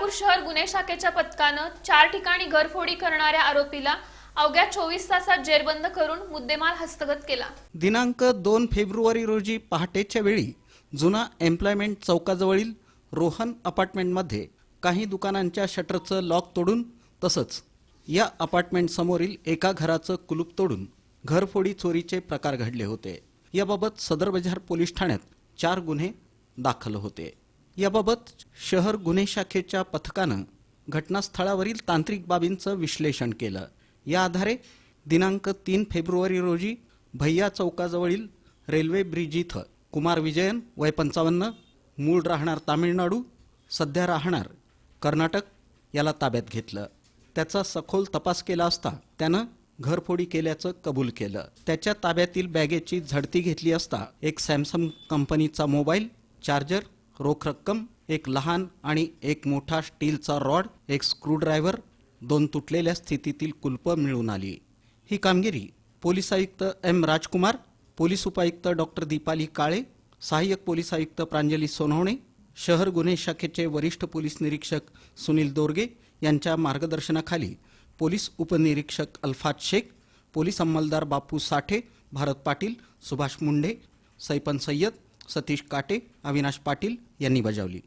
सोलापूर शहर गुन्हे शाखेच्या पथकानं चार ठिकाणी घरफोडी करणाऱ्या आरोपीला अवघ्या चोवीस तासात जेरबंद करून मुद्देमाल हस्तगत केला. दिनांक दोन फेब्रुवारी रोजी पहाटेच्या वेळी जुना एम्प्लॉयमेंट चौकाजवळील रोहन अपार्टमेंटमध्ये काही दुकानांच्या शटरचं लॉक तोडून तसंच या अपार्टमेंटसमोरील एका घराचं कुलूप तोडून घरफोडी चोरीचे प्रकार घडले होते. याबाबत सदरबजार पोलीस ठाण्यात चार गुन्हे दाखल होते. याबाबत शहर गुन्हे शाखेच्या पथकानं घटनास्थळावरील तांत्रिक बाबींचं विश्लेषण केलं. या आधारे दिनांक तीन फेब्रुवारी रोजी भैया चौकाजवळील रेल्वे ब्रिज इथं कुमार विजयन वय पंचावन्न मूळ राहणार तामिळनाडू सध्या राहणार कर्नाटक याला ताब्यात घेतलं. त्याचा सखोल तपास केला असता त्यानं घरफोडी केल्याचं कबूल केलं. त्याच्या ताब्यातील बॅगेची झडती घेतली असता एक सॅमसंग कंपनीचा मोबाईल चार्जर रोख रक्कम एक लहान आणि एक मोठा स्टीलचा रॉड एक स्क्रूड्रायव्हर दोन तुटलेल्या स्थितीतील कुलप मिळून आली. ही कामगिरी पोलीस आयुक्त एम. राजकुमार पोलीस उपायुक्त डॉक्टर दीपाली काळे सहाय्यक पोलीस आयुक्त प्रांजली सोनवणे शहर गुन्हे शाखेचे वरिष्ठ पोलीस निरीक्षक सुनील दोरगे यांच्या मार्गदर्शनाखाली पोलीस उपनिरीक्षक अल्फात शेख पोलीस अंमलदार बापू साठे भारत पाटील सुभाष मुंढे सैपन सय्यद सतीश काटे अविनाश पाटील यांनी बजावली.